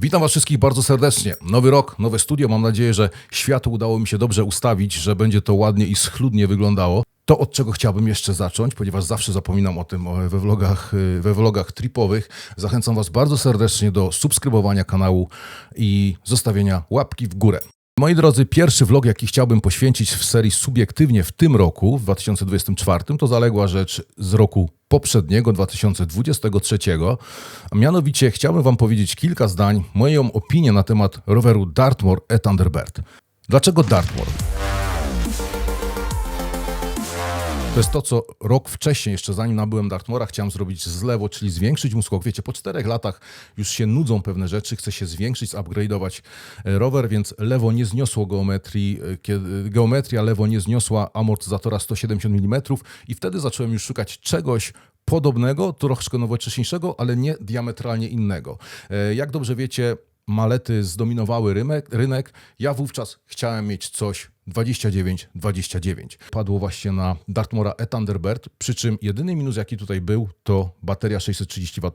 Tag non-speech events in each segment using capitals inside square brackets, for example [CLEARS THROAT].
Witam Was wszystkich bardzo serdecznie. Nowy rok, nowe studio. Mam nadzieję, że światło udało mi się dobrze ustawić, że będzie to ładnie i schludnie wyglądało. To, od czego chciałbym jeszcze zacząć, ponieważ zawsze zapominam o tym we vlogach, y, we vlogach tripowych. Zachęcam Was bardzo serdecznie do subskrybowania kanału i zostawienia łapki w górę. Moi drodzy, pierwszy vlog, jaki chciałbym poświęcić w serii subiektywnie w tym roku, w 2024, to zaległa rzecz z roku poprzedniego, 2023. A mianowicie chciałbym Wam powiedzieć kilka zdań, moją opinię na temat roweru Dartmoor e Thunderbird. Dlaczego Dartmoor? To jest to, co rok wcześniej, jeszcze zanim nabyłem Dartmora, chciałem zrobić z lewo, czyli zwiększyć skok. Wiecie, po czterech latach już się nudzą pewne rzeczy, chce się zwiększyć, zupgrade'ować e, rower, więc lewo nie zniosło geometrii, e, geometria lewo nie zniosła amortyzatora 170 mm i wtedy zacząłem już szukać czegoś podobnego, troszkę nowocześniejszego, ale nie diametralnie innego. E, Jak dobrze wiecie, malety zdominowały rynek, rynek. Ja wówczas chciałem mieć coś 29-29. Padło właśnie na Dartmora e Thunderbird, przy czym jedyny minus jaki tutaj był to bateria 630 Wh.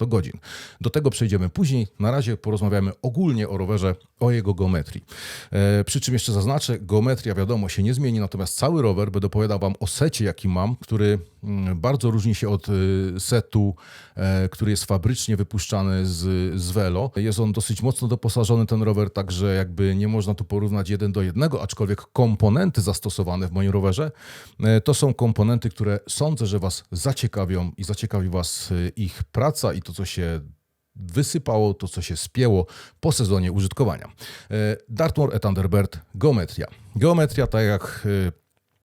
Do tego przejdziemy później. Na razie porozmawiamy ogólnie o rowerze, o jego geometrii. E, przy czym jeszcze zaznaczę, geometria wiadomo się nie zmieni, natomiast cały rower będę opowiadał Wam o secie jaki mam, który mm, bardzo różni się od y, setu, e, który jest fabrycznie wypuszczany z, z Velo. Jest on dosyć mocno doposażony ten rower, także jakby nie można tu porównać jeden do jednego, aczkolwiek komponenty zastosowane w moim rowerze e, to są komponenty, które sądzę, że Was zaciekawią i zaciekawi Was y, ich praca i to, co się wysypało, to, co się spięło po sezonie użytkowania. E, Dartmoor e Thunderbird, geometria. Geometria, tak jak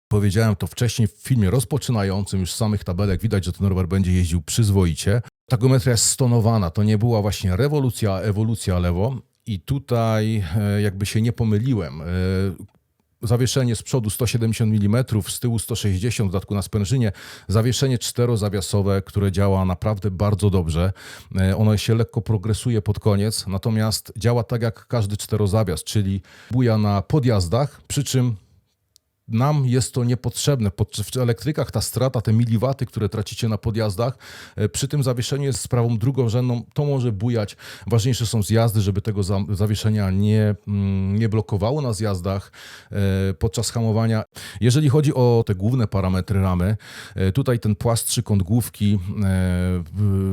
Powiedziałem to wcześniej w filmie rozpoczynającym, już z samych tabelek widać, że ten rower będzie jeździł przyzwoicie. Ta geometria jest stonowana, to nie była właśnie rewolucja, ewolucja lewo. I tutaj e, jakby się nie pomyliłem. Zawieszenie z przodu 170 mm, z tyłu 160, w dodatku na sprężynie. Zawieszenie czterozawiasowe, które działa naprawdę bardzo dobrze. E, Ono się lekko progresuje pod koniec, natomiast działa tak jak każdy czterozawias, czyli buja na podjazdach, przy czym nam jest to niepotrzebne. W elektrykach ta strata, te miliwaty, które tracicie na podjazdach, e, przy tym zawieszeniu jest sprawą drugorzędną, to może bujać. Ważniejsze są zjazdy, żeby tego za, zawieszenia nie, mm, nie blokowało na zjazdach e, podczas hamowania. Jeżeli chodzi o te główne parametry ramy, e, tutaj ten płastszy kąt główki,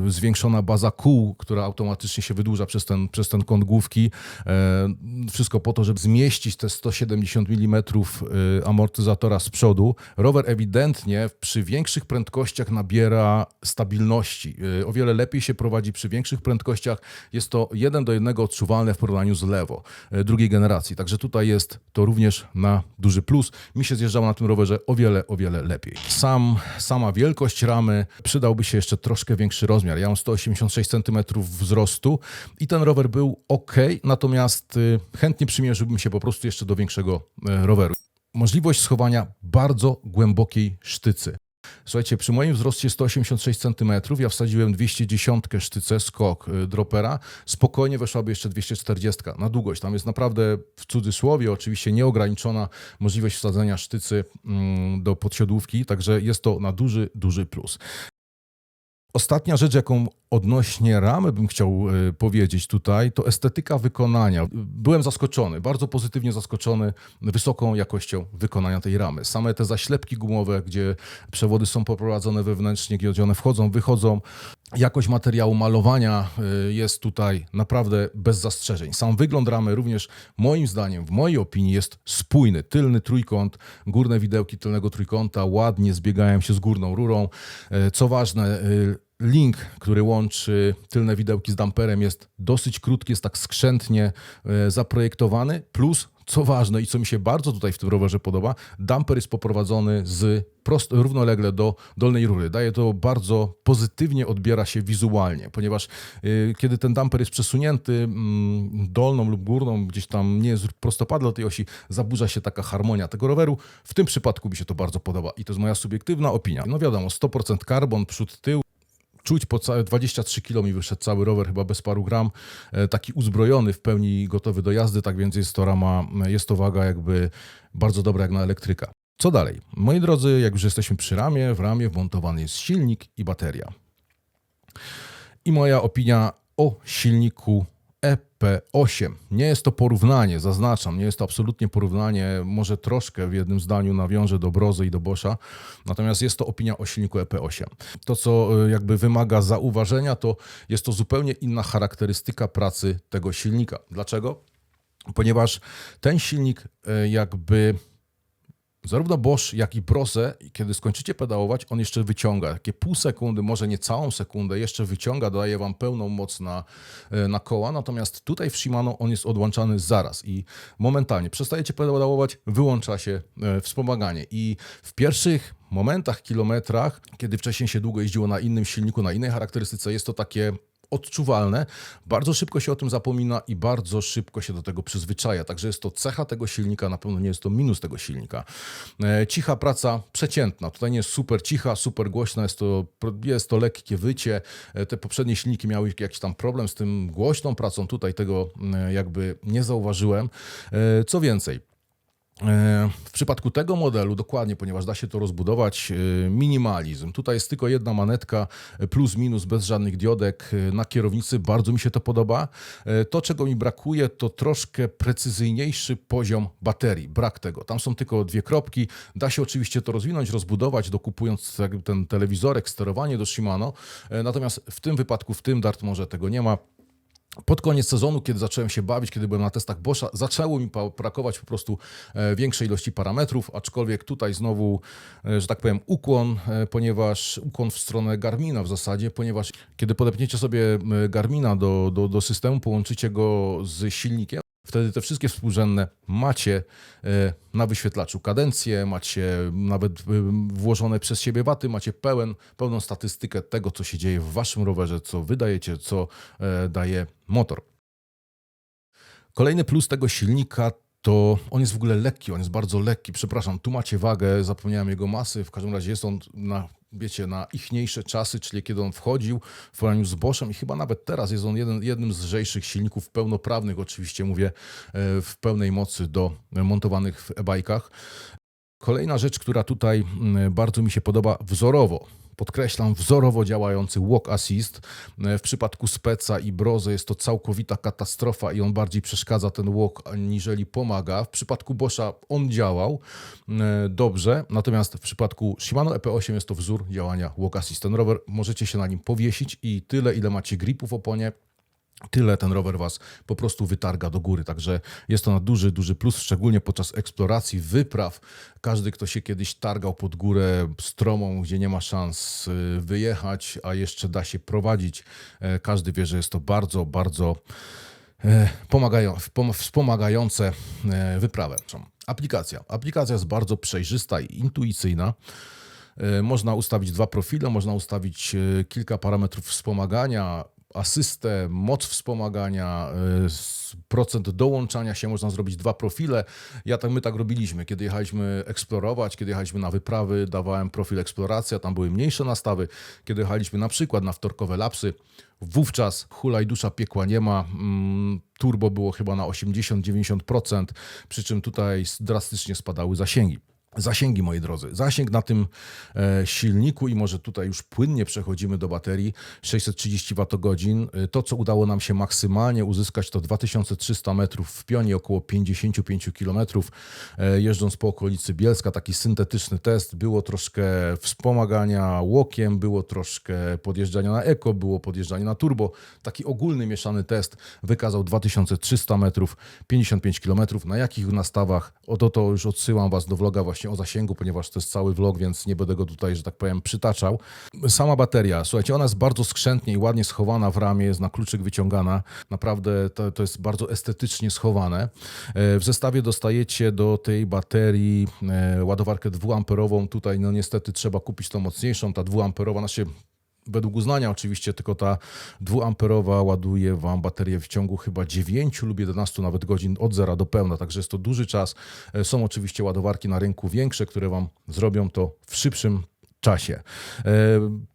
zwiększona baza kół, która automatycznie się wydłuża przez ten, przez ten kąt główki. Wszystko po to, żeby zmieścić te 170 mm amortyzatora z przodu. Rower ewidentnie przy większych prędkościach nabiera stabilności. E, O wiele lepiej się prowadzi przy większych prędkościach. Jest to jeden do jednego odczuwalne w porównaniu z lewo e, drugiej generacji. Także tutaj jest to również na duży plus. Mi się zjeżdżało na tym rowerze o wiele, o wiele lepiej. Sam, sama wielkość ramy przydałby się jeszcze troszkę większy rozmiar. Ja mam 186 cm wzrostu i ten rower był ok, natomiast y, chętnie przymierzyłbym się po prostu jeszcze do większego roweru. Możliwość schowania bardzo głębokiej sztycy. Słuchajcie, przy moim wzroście 186 cm ja wsadziłem 210 sztycę skok y, dropera. Spokojnie weszłaby jeszcze 240 na długość. Tam jest naprawdę w cudzysłowie oczywiście nieograniczona możliwość wsadzenia sztycy mm, do podsiodłówki, także jest to na duży, duży plus. Ostatnia rzecz, jaką odnośnie ramy bym chciał y, powiedzieć tutaj, to estetyka wykonania. Byłem zaskoczony, bardzo pozytywnie zaskoczony wysoką jakością wykonania tej ramy. Same te zaślepki gumowe, gdzie przewody są poprowadzone wewnętrznie, gdzie one wchodzą, wychodzą. Jakość materiału malowania y, jest tutaj naprawdę bez zastrzeżeń. Sam wygląd ramy również moim zdaniem, w mojej opinii jest spójny. Tylny trójkąt, górne widełki tylnego trójkąta ładnie zbiegają się z górną rurą. E, Co ważne, y, link, który łączy tylne widełki z damperem jest dosyć krótki, jest tak skrzętnie e, zaprojektowany, plus co ważne i co mi się bardzo tutaj w tym rowerze podoba, damper jest poprowadzony z prost, równolegle do dolnej rury. Daje to bardzo pozytywnie odbiera się wizualnie, ponieważ y, kiedy ten damper jest przesunięty mm, dolną lub górną, gdzieś tam nie jest prostopadle tej osi, zaburza się taka harmonia tego roweru. W tym przypadku mi się to bardzo podoba i to jest moja subiektywna opinia. No wiadomo, 100% karbon, przód, tył, czuć po całe 23 km mi wyszedł cały rower, chyba bez paru gram, e, taki uzbrojony, w pełni gotowy do jazdy, tak więc jest to rama, jest to waga jakby bardzo dobra jak na elektryka. Co dalej? Moi drodzy, jak już jesteśmy przy ramie, w ramie wmontowany jest silnik i bateria. I moja opinia o silniku EP8. Nie jest to porównanie, zaznaczam, nie jest to absolutnie porównanie, może troszkę w jednym zdaniu nawiążę do Brozy i do Boscha, natomiast jest to opinia o silniku EP8. To, co y, jakby wymaga zauważenia, to jest to zupełnie inna charakterystyka pracy tego silnika. Dlaczego? Ponieważ ten silnik y, jakby Zarówno Bosch, jak i Brose, kiedy skończycie pedałować, on jeszcze wyciąga. Takie pół sekundy, może nie całą sekundę, jeszcze wyciąga, daje wam pełną moc na, e, na koła. Natomiast tutaj w Shimano on jest odłączany zaraz i momentalnie przestajecie pedałować, wyłącza się e, wspomaganie. I w pierwszych momentach, kilometrach, kiedy wcześniej się długo jeździło na innym silniku, na innej charakterystyce, jest to takie odczuwalne. Bardzo szybko się o tym zapomina i bardzo szybko się do tego przyzwyczaja. Także jest to cecha tego silnika, na pewno nie jest to minus tego silnika. E, cicha praca przeciętna. Tutaj nie jest super cicha, super głośna, jest to, jest to lekkie wycie. E, te poprzednie silniki miały jakiś tam problem z tym głośną pracą. Tutaj tego e, jakby nie zauważyłem. Co więcej, w przypadku tego modelu, dokładnie, ponieważ da się to rozbudować, e, minimalizm. Tutaj jest tylko jedna manetka, e, plus, minus, bez żadnych diodek na kierownicy. Bardzo mi się to podoba. To, czego mi brakuje, to troszkę precyzyjniejszy poziom baterii. Brak tego. Tam są tylko dwie kropki. Da się oczywiście to rozwinąć, rozbudować, dokupując ten telewizorek, sterowanie do Shimano. Natomiast w tym wypadku, w tym Dart może tego nie ma. Pod koniec sezonu, kiedy zacząłem się bawić, kiedy byłem na testach Boscha, zaczęło mi brakować po prostu e, większej ilości parametrów, aczkolwiek tutaj znowu, e, że tak powiem, ukłon, e, ponieważ ukłon w stronę Garmina w zasadzie, ponieważ kiedy podepniecie sobie Garmina do, do, do systemu, połączycie go z silnikiem, Wtedy te wszystkie współrzędne macie e, na wyświetlaczu kadencję, macie nawet e, włożone przez siebie waty, macie pełen, pełną statystykę tego, co się dzieje w waszym rowerze, co wydajecie, co e, daje motor. Kolejny plus tego silnika to on jest w ogóle lekki, on jest bardzo lekki. Przepraszam, tu macie wagę, zapomniałem jego masy. W każdym razie jest on na wiecie, na ichniejsze czasy, czyli kiedy on wchodził w porównaniu z Boschem i chyba nawet teraz jest on jeden, jednym z lżejszych silników pełnoprawnych, oczywiście mówię, e, w pełnej mocy do montowanych w e-bajkach. Kolejna rzecz, która tutaj mm, bardzo mi się podoba wzorowo, podkreślam, wzorowo działający walk assist. W przypadku Speca i Broze jest to całkowita katastrofa i on bardziej przeszkadza ten walk, aniżeli pomaga. W przypadku Boscha on działał e, dobrze, natomiast w przypadku Shimano EP8 jest to wzór działania walk assist. Ten rower możecie się na nim powiesić i tyle, ile macie gripu w oponie, Tyle ten rower Was po prostu wytarga do góry. Także jest to na duży, duży plus, szczególnie podczas eksploracji, wypraw. Każdy, kto się kiedyś targał pod górę stromą, gdzie nie ma szans y, wyjechać, a jeszcze da się prowadzić, e, każdy wie, że jest to bardzo, bardzo e, pomagają, wspomagające e, wyprawę. Aplikacja. Aplikacja jest bardzo przejrzysta i intuicyjna. Można ustawić dwa profile, można ustawić kilka parametrów wspomagania, asystę, moc wspomagania, y, procent dołączania się, można zrobić dwa profile. Ja tak, my tak robiliśmy, kiedy jechaliśmy eksplorować, kiedy jechaliśmy na wyprawy, dawałem profil eksploracja, tam były mniejsze nastawy. Kiedy jechaliśmy na przykład na wtorkowe lapsy, wówczas hulaj dusza piekła nie ma. Mm, turbo było chyba na 80-90%, przy czym tutaj drastycznie spadały zasięgi. Zasięgi, moi drodzy. Zasięg na tym e, silniku i może tutaj już płynnie przechodzimy do baterii 630 Wh. To, co udało nam się maksymalnie uzyskać, to 2300 metrów w pionie, około 55 km. E, jeżdżąc po okolicy Bielska, taki syntetyczny test. Było troszkę wspomagania łokiem, było troszkę podjeżdżania na eko, było podjeżdżanie na turbo. Taki ogólny, mieszany test wykazał 2300 metrów, 55 km. Na jakich nastawach? Oto to już odsyłam Was do vloga właśnie o zasięgu, ponieważ to jest cały vlog, więc nie będę go tutaj, że tak powiem, przytaczał. Sama bateria, słuchajcie, ona jest bardzo skrzętnie i ładnie schowana w ramie, jest na kluczyk wyciągana. Naprawdę to, to jest bardzo estetycznie schowane. E, w zestawie dostajecie do tej baterii e, ładowarkę dwuamperową. Tutaj no niestety trzeba kupić tą mocniejszą. Ta dwuamperowa, znaczy według uznania oczywiście, tylko ta dwuamperowa ładuje Wam baterię w ciągu chyba 9 lub 11 nawet godzin od zera do pełna, także jest to duży czas. E, są oczywiście ładowarki na rynku większe, które Wam zrobią to w szybszym czasie. E,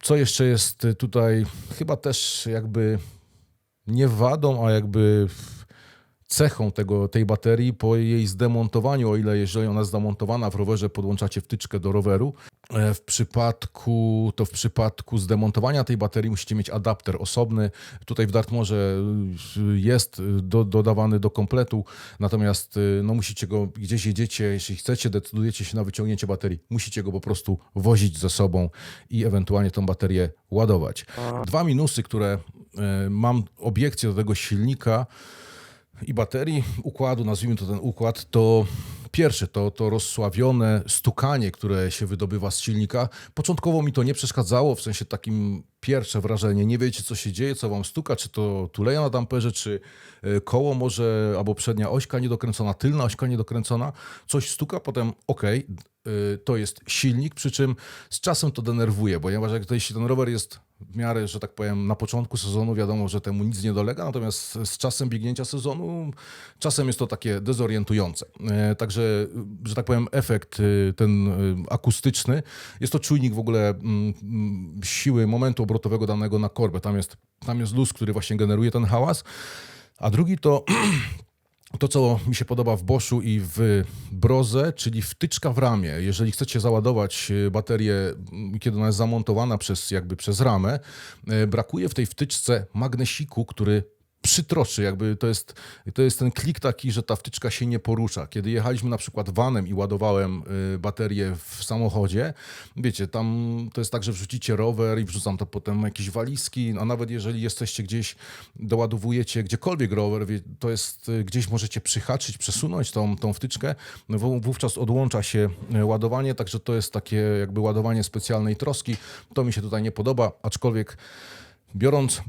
co jeszcze jest tutaj chyba też jakby nie wadą, a jakby cechą tego, tej baterii po jej zdemontowaniu, o ile jeżeli ona jest zamontowana w rowerze, podłączacie wtyczkę do roweru, W przypadku, to w przypadku zdemontowania tej baterii musicie mieć adapter osobny. Tutaj w Dartmoorze y, jest y, do, dodawany do kompletu, natomiast y, no, musicie go gdzieś jedziecie, jeśli chcecie, decydujecie się na wyciągnięcie baterii, musicie go po prostu wozić ze sobą i ewentualnie tą baterię ładować. Dwa minusy, które e, mam obiekcje do tego silnika, i baterii układu, nazwijmy to ten układ, to pierwsze, to, to rozsławione stukanie, które się wydobywa z silnika. Początkowo mi to nie przeszkadzało, w sensie takim pierwsze wrażenie, nie wiecie co się dzieje, co wam stuka, czy to tuleja na damperze, czy e, koło może, albo przednia ośka niedokręcona, tylna ośka niedokręcona, coś stuka, potem okej, y, to jest silnik, przy czym z czasem to denerwuje, ponieważ jak jeśli ten rower jest w miarę, że tak powiem, na początku sezonu wiadomo, że temu nic nie dolega, natomiast z czasem biegnięcia sezonu czasem jest to takie dezorientujące. E, Także, że tak powiem, efekt y, ten y, akustyczny, jest to czujnik w ogóle mm, mm, siły momentu obrotowego danego na korbę. Tam jest, tam jest luz, który właśnie generuje ten hałas. A drugi to [CLEARS THROAT] to, co mi się podoba w Boschu i w Broze, czyli wtyczka w ramię. Jeżeli chcecie załadować e, baterię, kiedy ona jest zamontowana przez, jakby przez ramę, e, brakuje w tej wtyczce magnesiku, który przytroczy, jakby to jest, to jest ten klik taki, że ta wtyczka się nie porusza. Kiedy jechaliśmy na przykład vanem i ładowałem y, baterię w samochodzie, wiecie, tam to jest tak, że wrzucicie rower i wrzucam to potem jakieś walizki, a nawet jeżeli jesteście gdzieś, doładowujecie gdziekolwiek rower, to jest y, gdzieś możecie przyhaczyć, przesunąć tą, tą wtyczkę, no wó- wówczas odłącza się y, ładowanie, także to jest takie jakby ładowanie specjalnej troski. To mi się tutaj nie podoba, aczkolwiek biorąc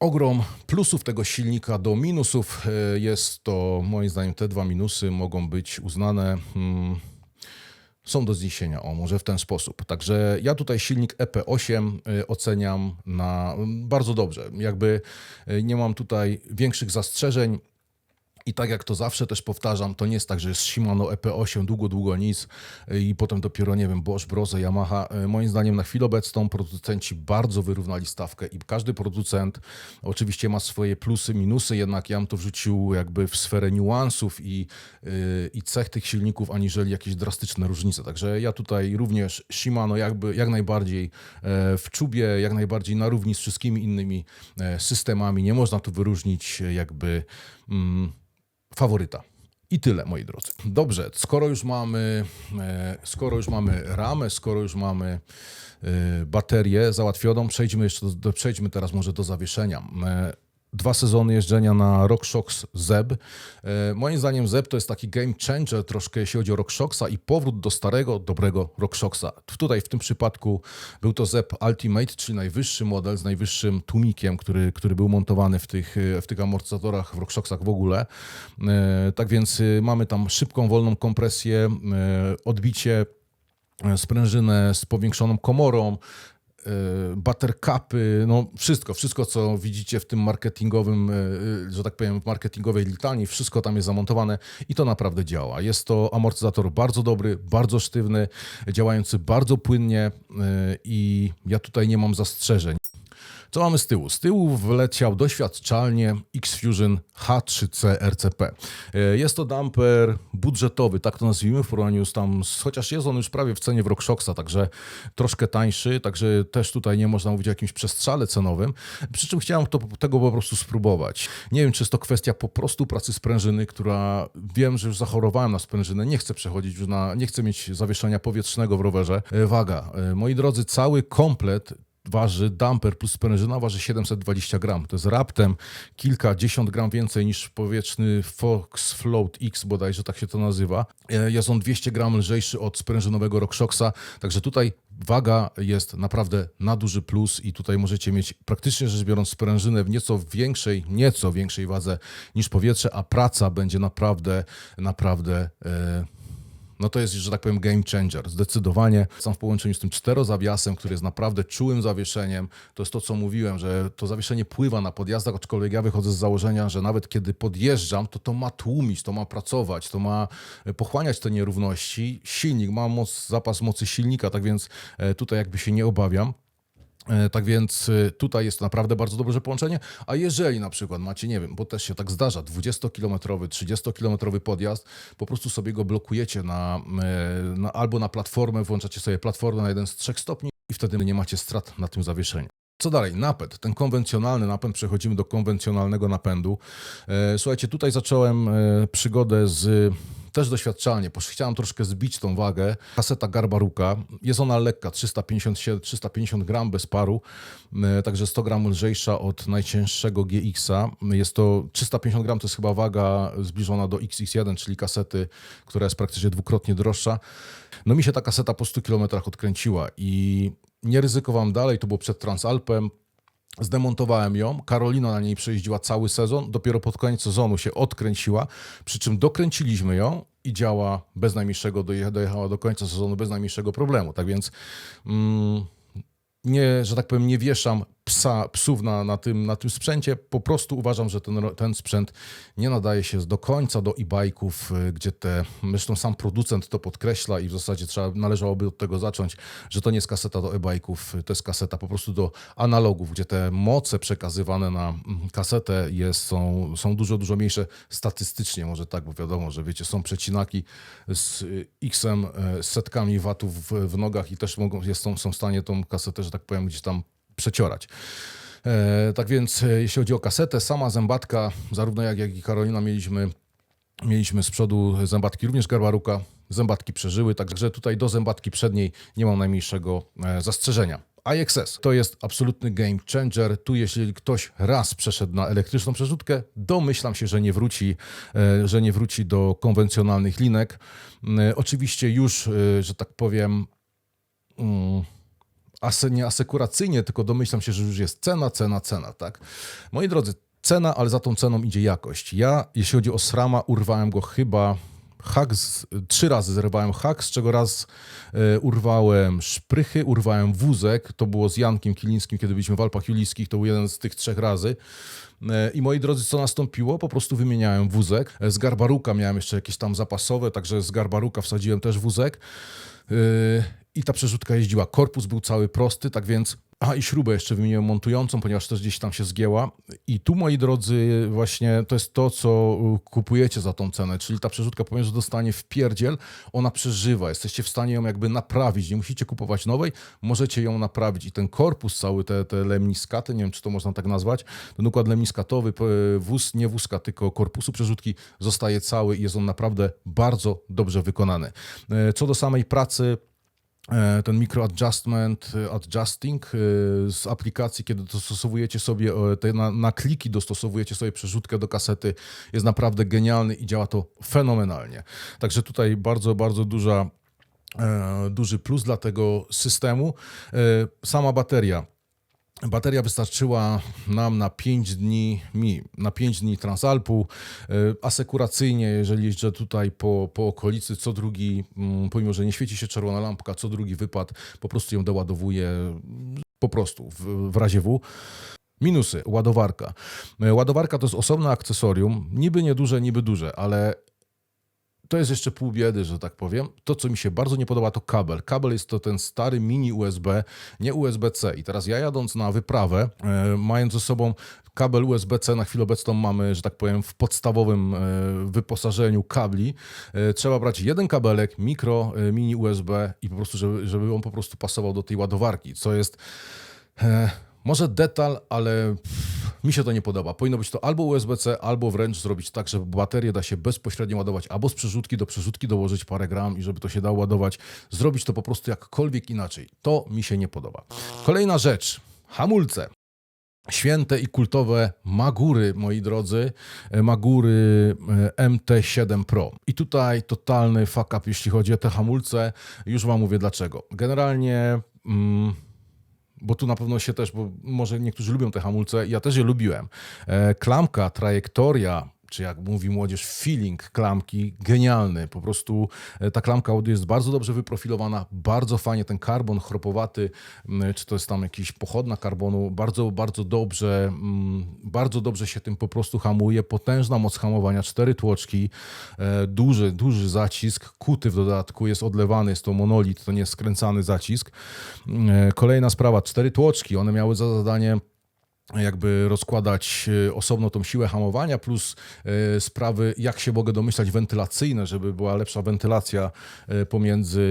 ogrom plusów tego silnika do minusów e, jest to, moim zdaniem, te dwa minusy mogą być uznane. Hmm, są do zniesienia, o może w ten sposób. Także ja tutaj silnik EP8 y, oceniam na bardzo dobrze. Jakby y, nie mam tutaj większych zastrzeżeń. I tak jak to zawsze też powtarzam, to nie jest tak, że jest Shimano EP8, długo, długo nic y, i potem dopiero, nie wiem, Bosch, Brose, Yamaha. Y, Moim zdaniem na chwilę obecną producenci bardzo wyrównali stawkę i każdy producent oczywiście ma swoje plusy, minusy, jednak ja bym to wrzucił jakby w sferę niuansów i, y, i cech tych silników, aniżeli jakieś drastyczne różnice. Także ja tutaj również Shimano jakby jak najbardziej e, w czubie, jak najbardziej na równi z wszystkimi innymi e, systemami. Nie można tu wyróżnić jakby mm, faworyta. I tyle, moi drodzy. Dobrze, skoro już mamy, e, skoro już mamy ramę, skoro już mamy e, baterię załatwioną, przejdźmy jeszcze do, do, przejdźmy teraz może do zawieszenia. Dwa sezony jeżdżenia na RockShox Zeb. E, Moim zdaniem Zeb to jest taki game changer troszkę jeśli chodzi o RockShoxa i powrót do starego, dobrego RockShoxa. Tutaj w tym przypadku był to Zeb Ultimate, czyli najwyższy model z najwyższym tłumikiem, który, który był montowany w tych, e, w tych amortyzatorach w RockShoxach w ogóle. E, Tak więc mamy tam szybką, wolną kompresję, odbicie sprężynę z powiększoną komorą, buttercupy, no wszystko, wszystko co widzicie w tym marketingowym, e, że tak powiem, w marketingowej litanii, wszystko tam jest zamontowane i to naprawdę działa. Jest to amortyzator bardzo dobry, bardzo sztywny, działający bardzo płynnie i ja tutaj nie mam zastrzeżeń. Co mamy z tyłu? Z tyłu wleciał doświadczalnie X-Fusion H3C RCP. E, Jest to dumper budżetowy, tak to nazwijmy, w porównaniu z tam, chociaż jest on już prawie w cenie w RockShoxa, także troszkę tańszy, także też tutaj nie można mówić o jakimś przestrzale cenowym. Przy czym chciałem to, tego po prostu spróbować. Nie wiem, czy jest to kwestia po prostu pracy sprężyny, która wiem, że już zachorowałem na sprężynę, nie chcę przechodzić już na, nie chcę mieć zawieszenia powietrznego w rowerze. E, Waga. E, Moi drodzy, cały komplet waży dumper plus sprężyna waży 720 gram. To jest raptem kilkadziesiąt gram więcej niż powietrzny Fox Float X, bodajże tak się to nazywa. E, Jest on 200 gram lżejszy od sprężynowego RockShoxa, także tutaj waga jest naprawdę na duży plus i tutaj możecie mieć praktycznie rzecz biorąc sprężynę w nieco większej, nieco większej wadze niż powietrze, a praca będzie naprawdę, naprawdę e, no to jest, że tak powiem, game changer. Zdecydowanie. Sam w połączeniu z tym czterozawiasem, który jest naprawdę czułym zawieszeniem, to jest to, co mówiłem, że to zawieszenie pływa na podjazdach, aczkolwiek ja wychodzę z założenia, że nawet kiedy podjeżdżam, to to ma tłumić, to ma pracować, to ma e, pochłaniać te nierówności. Silnik ma moc, zapas mocy silnika, tak więc e, tutaj jakby się nie obawiam. E, Tak więc y, tutaj jest naprawdę bardzo dobre połączenie. A jeżeli na przykład macie, nie wiem, bo też się tak zdarza, 20-kilometrowy, 30-kilometrowy podjazd, po prostu sobie go blokujecie na, e, na, albo na platformę, włączacie sobie platformę na jeden z trzech stopni i wtedy nie macie strat na tym zawieszeniu. Co dalej? Napęd. Ten konwencjonalny napęd, przechodzimy do konwencjonalnego napędu. E, Słuchajcie, tutaj zacząłem e, przygodę z też doświadczalnie, chciałem troszkę zbić tą wagę. Kaseta Garbaruka, jest ona lekka, 350, 350 gram bez paru, e, także 100 gram lżejsza od najcięższego GX-a. Jest to 350 gram, to jest chyba waga zbliżona do XX1, czyli kasety, która jest praktycznie dwukrotnie droższa. No mi się ta kaseta po 100 km odkręciła i nie ryzykowałem dalej, to było przed Transalpem. Zdemontowałem ją, Karolina na niej przejeździła cały sezon, dopiero pod koniec sezonu się odkręciła, przy czym dokręciliśmy ją i działa bez najmniejszego, dojecha- dojechała do końca sezonu bez najmniejszego problemu. Tak więc mm, nie, że tak powiem, nie wieszam psa, psów na, na, tym, na tym sprzęcie. Po prostu uważam, że ten, ten sprzęt nie nadaje się do końca do e-bike'ów, y, gdzie te, zresztą sam producent to podkreśla i w zasadzie trzeba, należałoby od tego zacząć, że to nie jest kaseta do e-bike'ów, y, to jest kaseta po prostu do analogów, gdzie te moce przekazywane na mm, kasetę jest, są, są dużo, dużo mniejsze statystycznie, może tak, bo wiadomo, że wiecie, są przecinaki z y, X-em, z setkami watów w, w nogach i też mogą, jest, są, są w stanie tą kasetę, że tak powiem, gdzieś tam przeciorać. E, tak więc e, jeśli chodzi o kasetę, sama zębatka, zarówno jak, jak i Karolina mieliśmy, mieliśmy z przodu zębatki również Garbaruka, zębatki przeżyły, także tutaj do zębatki przedniej nie mam najmniejszego e, zastrzeżenia. IXS to jest absolutny game changer. Tu jeśli ktoś raz przeszedł na elektryczną przerzutkę, domyślam się, że nie wróci, że nie wróci do konwencjonalnych linek. Oczywiście już, że tak powiem, mm, ase, nie asekuracyjnie, tylko domyślam się, że już jest cena, cena, cena, tak? Moi drodzy, cena, ale za tą ceną idzie jakość. Ja, jeśli chodzi o SRAMa, urwałem go chyba hak, z, trzy razy zerwałem hak, z czego raz e, urwałem szprychy, urwałem wózek, to było z Jankiem Kilińskim, kiedy byliśmy w Alpach Juliskich, to był jeden z tych trzech razy. E, I moi drodzy, co nastąpiło? Po prostu wymieniałem wózek. E, Z Garbaruka miałem jeszcze jakieś tam zapasowe, także z Garbaruka wsadziłem też wózek. I ta przerzutka jeździła. Korpus był cały prosty, tak więc. A i śrubę jeszcze wymieniłem montującą, ponieważ też gdzieś tam się zgięła. I tu, moi drodzy, właśnie to jest to, co kupujecie za tą cenę. Czyli ta przerzutka, pomimo, że dostanie w pierdziel, ona przeżywa. Jesteście w stanie ją jakby naprawić. Nie musicie kupować nowej, możecie ją naprawić. I ten korpus cały, te, te lemniskaty, nie wiem, czy to można tak nazwać, ten układ lemniskatowy, wóz, nie wózka, tylko korpusu przerzutki zostaje cały i jest on naprawdę bardzo dobrze wykonany. E, Co do samej pracy, ten micro adjustment, e, adjusting e, z aplikacji, kiedy dostosowujecie sobie e, te na, na kliki, dostosowujecie sobie przerzutkę do kasety, jest naprawdę genialny i działa to fenomenalnie. Także tutaj bardzo, bardzo duża, e, duży plus dla tego systemu. E, Sama bateria. Bateria wystarczyła nam na 5 dni, mi, na 5 dni Transalpu. E, Asekuracyjnie, jeżeli jeżdżę tutaj po, po okolicy, co drugi, mm, pomimo że nie świeci się czerwona lampka, co drugi wypad, po prostu ją doładowuję mm, po prostu w, w razie W. Minusy, ładowarka. E, Ładowarka to jest osobne akcesorium, niby nieduże, niby duże, ale to jest jeszcze pół biedy, że tak powiem. To, co mi się bardzo nie podoba, to kabel. Kabel jest to ten stary mini USB, nie USB-C. I teraz ja jadąc na wyprawę, e, mając ze sobą kabel USB-C, na chwilę obecną mamy, że tak powiem, w podstawowym e, wyposażeniu kabli, e, trzeba brać jeden kabelek, mikro, mini USB i po prostu, żeby, żeby on po prostu pasował do tej ładowarki, co jest... Może detal, ale mi się to nie podoba. Powinno być to albo USB-C, albo wręcz zrobić tak, żeby baterię da się bezpośrednio ładować, albo z przerzutki do przerzutki dołożyć parę gram i żeby to się dało ładować. Zrobić to po prostu jakkolwiek inaczej. To mi się nie podoba. Kolejna rzecz. Hamulce. Święte i kultowe Magury, moi drodzy, E, Magury e, MT7 Pro. I tutaj totalny fuck up, jeśli chodzi o te hamulce. Już wam mówię dlaczego. Generalnie... Mm, bo tu na pewno się też, bo może niektórzy lubią te hamulce, ja też je lubiłem. E, Klamka, trajektoria, czy jak mówi młodzież, feeling klamki genialny. Po prostu e, ta klamka Audi jest bardzo dobrze wyprofilowana, bardzo fajnie ten karbon chropowaty, czy to jest tam jakiś pochodna karbonu, bardzo, bardzo dobrze, mm, bardzo dobrze się tym po prostu hamuje. Potężna moc hamowania, cztery tłoczki, e, duży, duży zacisk, kuty w dodatku, jest odlewany, jest to monolit, to nie skręcany zacisk. E, Kolejna sprawa, cztery tłoczki, one miały za zadanie jakby rozkładać e, osobno tą siłę hamowania, plus e, sprawy, jak się mogę domyślać, wentylacyjne, żeby była lepsza wentylacja e, pomiędzy,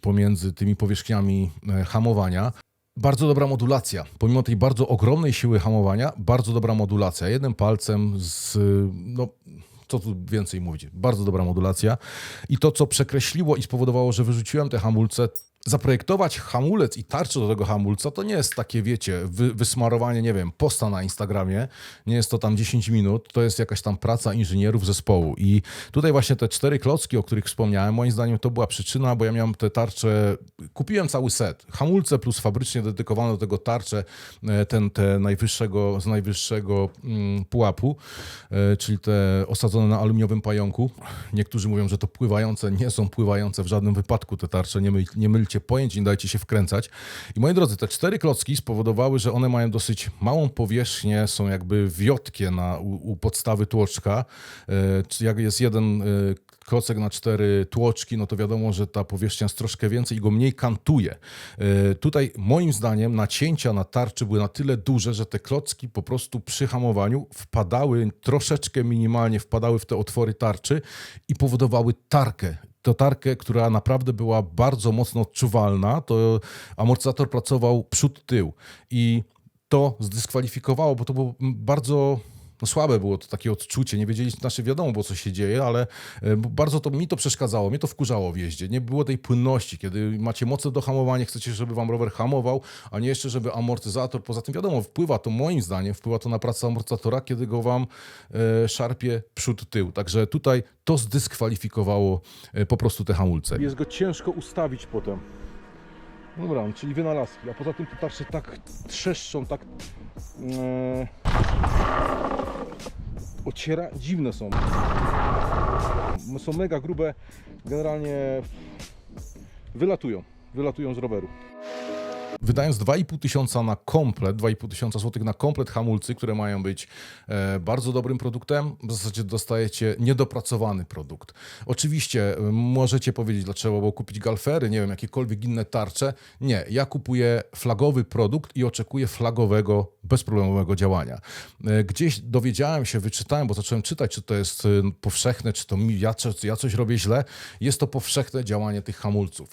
pomiędzy tymi powierzchniami hamowania. Bardzo dobra modulacja. Pomimo tej bardzo ogromnej siły hamowania, bardzo dobra modulacja. Jednym palcem z. No, co tu więcej mówić? Bardzo dobra modulacja. I to, co przekreśliło i spowodowało, że wyrzuciłem te hamulce, zaprojektować hamulec i tarczę do tego hamulca, to nie jest takie, wiecie, wy, wysmarowanie, nie wiem, posta na Instagramie. Nie jest to tam 10 minut, to jest jakaś tam praca inżynierów zespołu. I tutaj właśnie te cztery klocki, o których wspomniałem, moim zdaniem to była przyczyna, bo ja miałem te tarcze, kupiłem cały set. Hamulce plus fabrycznie dedykowane do tego tarcze, e, ten te najwyższego, z najwyższego mm, pułapu, e, czyli te osadzone na aluminiowym pająku. Niektórzy mówią, że to pływające, nie są pływające w żadnym wypadku te tarcze, nie, myl, nie mylcie pojęć, nie dajcie się wkręcać. I moi drodzy, te cztery klocki spowodowały, że one mają dosyć małą powierzchnię, są jakby wiotkie na, u, u podstawy tłoczka. E, Jak jest jeden e, klocek na cztery tłoczki, no to wiadomo, że ta powierzchnia jest troszkę więcej i go mniej kantuje. E, Tutaj moim zdaniem nacięcia na tarczy były na tyle duże, że te klocki po prostu przy hamowaniu wpadały troszeczkę minimalnie, wpadały w te otwory tarczy i powodowały tarkę to tarkę, która naprawdę była bardzo mocno odczuwalna, to amortyzator pracował przód-tył i to zdyskwalifikowało, bo to było bardzo no słabe było to takie odczucie, nie wiedzieli, znaczy wiadomo było, co się dzieje, ale e, bardzo to mi to przeszkadzało, mnie to wkurzało w jeździe. Nie było tej płynności, kiedy macie mocne dohamowanie, chcecie, żeby wam rower hamował, a nie jeszcze, żeby amortyzator, poza tym wiadomo, wpływa to moim zdaniem, wpływa to na pracę amortyzatora, kiedy go wam e, szarpie przód, tył. Także tutaj to zdyskwalifikowało e, po prostu te hamulce. Jest go ciężko ustawić potem. Dobra, czyli wynalazki, a poza tym te tarcze tak trzeszczą, tak e, ociera, dziwne są. Są mega grube, generalnie wylatują, wylatują z roweru. Wydając 2,5 tysiąca na komplet, 2,5 tysiąca złotych na komplet hamulcy, które mają być e, bardzo dobrym produktem, w zasadzie dostajecie niedopracowany produkt. Oczywiście e, możecie powiedzieć, dlaczego, bo kupić galfery, nie wiem, jakiekolwiek inne tarcze. Nie, ja kupuję flagowy produkt i oczekuję flagowego, bezproblemowego działania. E, Gdzieś dowiedziałem się, wyczytałem, bo zacząłem czytać, czy to jest powszechne, czy to ja, czy ja coś robię źle. Jest to powszechne działanie tych hamulców.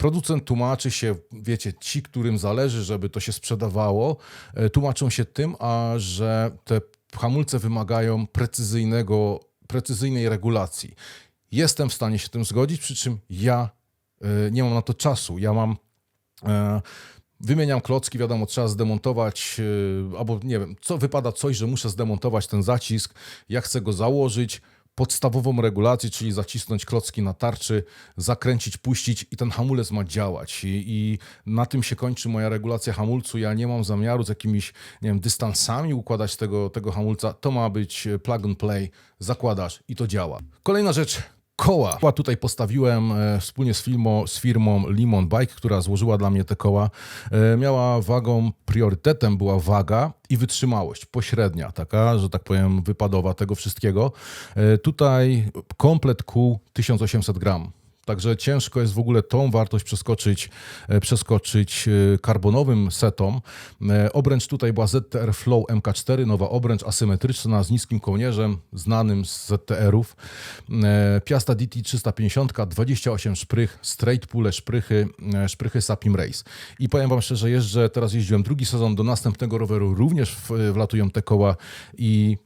Producent tłumaczy się, wiecie, ci, którym zależy, żeby to się sprzedawało, e, tłumaczą się tym, a że te hamulce wymagają precyzyjnego, precyzyjnej regulacji. Jestem w stanie się tym zgodzić, przy czym ja e, nie mam na to czasu. Ja mam. E, Wymieniam klocki, wiadomo, trzeba zdemontować, albo nie wiem, co wypada coś, że muszę zdemontować ten zacisk, ja chcę go założyć, podstawową regulację, czyli zacisnąć klocki na tarczy, zakręcić, puścić i ten hamulec ma działać. I, I na tym się kończy moja regulacja hamulcu. Ja nie mam zamiaru z jakimiś, nie wiem, dystansami układać tego, tego hamulca. To ma być plug and play, zakładasz i to działa. Kolejna rzecz, koła. Koła tutaj postawiłem e, wspólnie z, firmą, z firmą Limon Bike, która złożyła dla mnie te koła. E, miała wagą, priorytetem była waga i wytrzymałość, pośrednia, taka, że tak powiem, wypadowa tego wszystkiego. E, tutaj komplet kół 1800 gram. Także ciężko jest w ogóle tą wartość przeskoczyć, e, przeskoczyć e, karbonowym setom. E, Obręcz tutaj była ZTR Flow MK4, nowa obręcz asymetryczna z niskim kołnierzem, znanym z ZTR-ów. Piasta DT 350, 28 szprych, straight pule szprychy, szprychy Sapim Race. I powiem wam szczerze, jeżdżę, teraz jeździłem drugi sezon, do następnego roweru również wlatują te koła i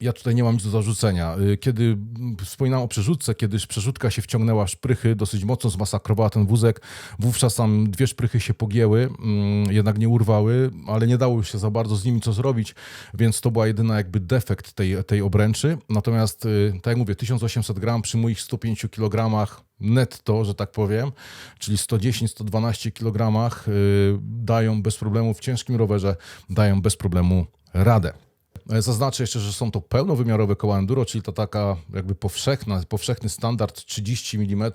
ja tutaj nie mam nic do zarzucenia. Y, Kiedy wspominałem o przerzutce, kiedy przerzutka się wciągnęła w szprychy, dosyć mocno zmasakrowała ten wózek, wówczas tam dwie szprychy się pogięły, mm, jednak nie urwały, ale nie dało się za bardzo z nimi co zrobić, więc to była jedyna jakby defekt tej, tej obręczy. Natomiast, y, tak jak mówię, 1800 gram przy moich 105 kg netto, że tak powiem, czyli 110-112 kg y, dają bez problemu w ciężkim rowerze, dają bez problemu radę. E, Zaznaczę jeszcze, że są to pełnowymiarowe koła enduro, czyli to taka jakby powszechna, powszechny standard 30 mm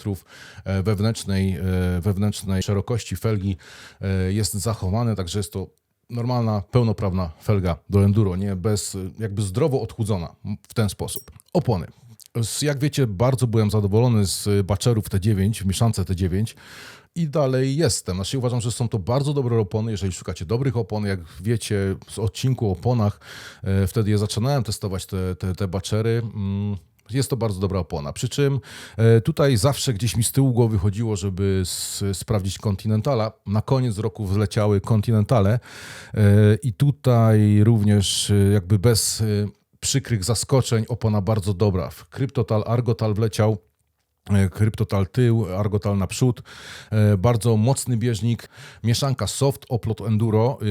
wewnętrznej, e, wewnętrznej szerokości felgi e, jest zachowany, także jest to normalna, pełnoprawna felga do enduro, nie bez, e, jakby zdrowo odchudzona w ten sposób. Opony. Jak wiecie, bardzo byłem zadowolony z Bacherów T9, w mieszance T9 i dalej jestem. Znaczy uważam, że są to bardzo dobre opony, jeżeli szukacie dobrych opon, jak wiecie z odcinku o oponach, e, wtedy je zaczynałem testować te, te, te Bachery. Mm, jest to bardzo dobra opona. Przy czym e, tutaj zawsze gdzieś mi z tyłu głowy chodziło, żeby sprawdzić Continentala. Na koniec roku wleciały Continentale e, i tutaj również jakby bez przykrych zaskoczeń opona bardzo dobra. W Cryptotal Argotal wleciał Kryptotal tył, Argotal naprzód. E, Bardzo mocny bieżnik. Mieszanka soft, oplot enduro. E,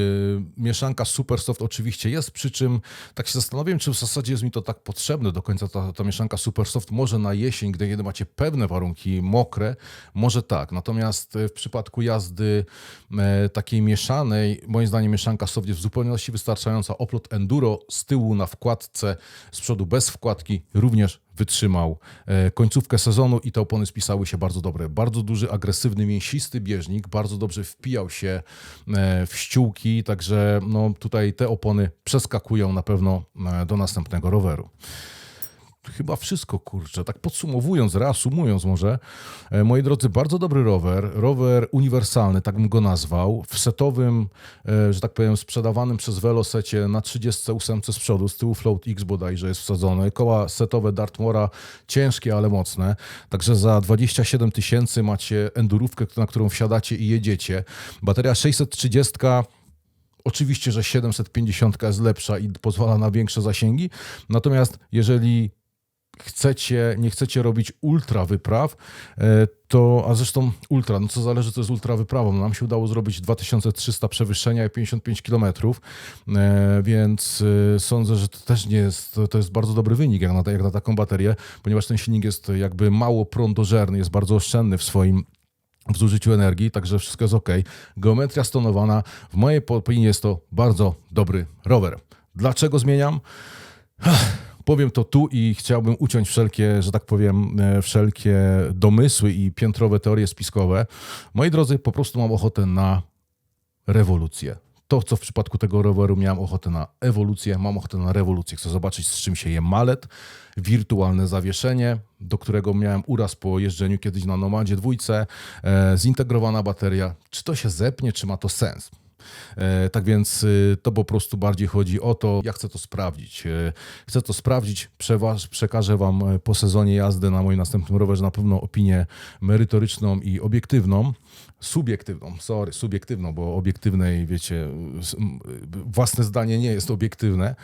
Mieszanka super soft oczywiście jest, przy czym tak się zastanowiłem, czy w zasadzie jest mi to tak potrzebne do końca ta, ta mieszanka super soft. Może na jesień, gdy kiedy macie pewne warunki mokre, może tak. Natomiast e, w przypadku jazdy e, takiej mieszanej, moim zdaniem mieszanka soft jest w zupełności wystarczająca. Oplot enduro z tyłu na wkładce, z przodu bez wkładki również wytrzymał e, końcówkę sezonu i te opony spisały się bardzo dobre. Bardzo duży, agresywny, mięsisty bieżnik, bardzo dobrze wpijał się e, w ściółki, także no, tutaj te opony przeskakują na pewno e, do następnego roweru. Chyba wszystko, kurczę. Tak podsumowując, reasumując może, e, moi drodzy, bardzo dobry rower, rower uniwersalny, tak bym go nazwał, w setowym, e, że tak powiem, sprzedawanym przez Velosecie na 38 z przodu, z tyłu Float X bodajże jest wsadzony, koła setowe Dartmora, ciężkie, ale mocne, także za 27 tysięcy macie endurówkę, na którą wsiadacie i jedziecie. Bateria 630 Oczywiście, że 750 jest lepsza i pozwala na większe zasięgi. Natomiast jeżeli chcecie, nie chcecie robić ultra wypraw, e, to, a zresztą ultra, no co zależy, co jest ultra wyprawą. Nam się udało zrobić 2300 przewyższenia i 55 km, więc e, sądzę, że to też nie jest, to jest bardzo dobry wynik jak na, jak na taką baterię, ponieważ ten silnik jest jakby mało prądożerny, jest bardzo oszczędny w swoim w zużyciu energii, także wszystko jest ok. Geometria stonowana. W mojej opinii jest to bardzo dobry rower. Dlaczego zmieniam? Powiem to tu i chciałbym uciąć wszelkie, że tak powiem, e, wszelkie domysły i piętrowe teorie spiskowe. Moi drodzy, po prostu mam ochotę na rewolucję. To, co w przypadku tego roweru miałem ochotę na ewolucję, mam ochotę na rewolucję. Chcę zobaczyć, z czym się je malet, wirtualne zawieszenie, do którego miałem uraz po jeżdżeniu kiedyś na Nomadzie dwójce, e, zintegrowana bateria. Czy to się zepnie, czy ma to sens? E, Tak więc y, to po prostu bardziej chodzi o to, ja chcę to sprawdzić. E, Chcę to sprawdzić, przekażę Wam e, po sezonie jazdy na moim następnym rowerze na pewno opinię merytoryczną i obiektywną. Subiektywną, sorry, subiektywną, bo obiektywnej, wiecie, własne zdanie nie jest obiektywne.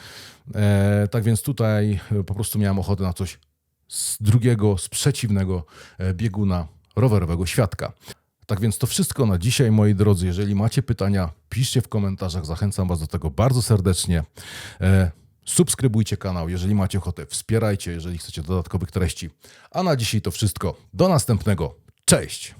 E, Tak więc tutaj e, po prostu miałem ochotę na coś z drugiego, z przeciwnego e, bieguna rowerowego świadka. Tak więc to wszystko na dzisiaj, moi drodzy. Jeżeli macie pytania, piszcie w komentarzach. Zachęcam Was do tego bardzo serdecznie. E, subskrybujcie kanał, jeżeli macie ochotę. Wspierajcie, jeżeli chcecie dodatkowych treści. A na dzisiaj to wszystko. Do następnego. Cześć!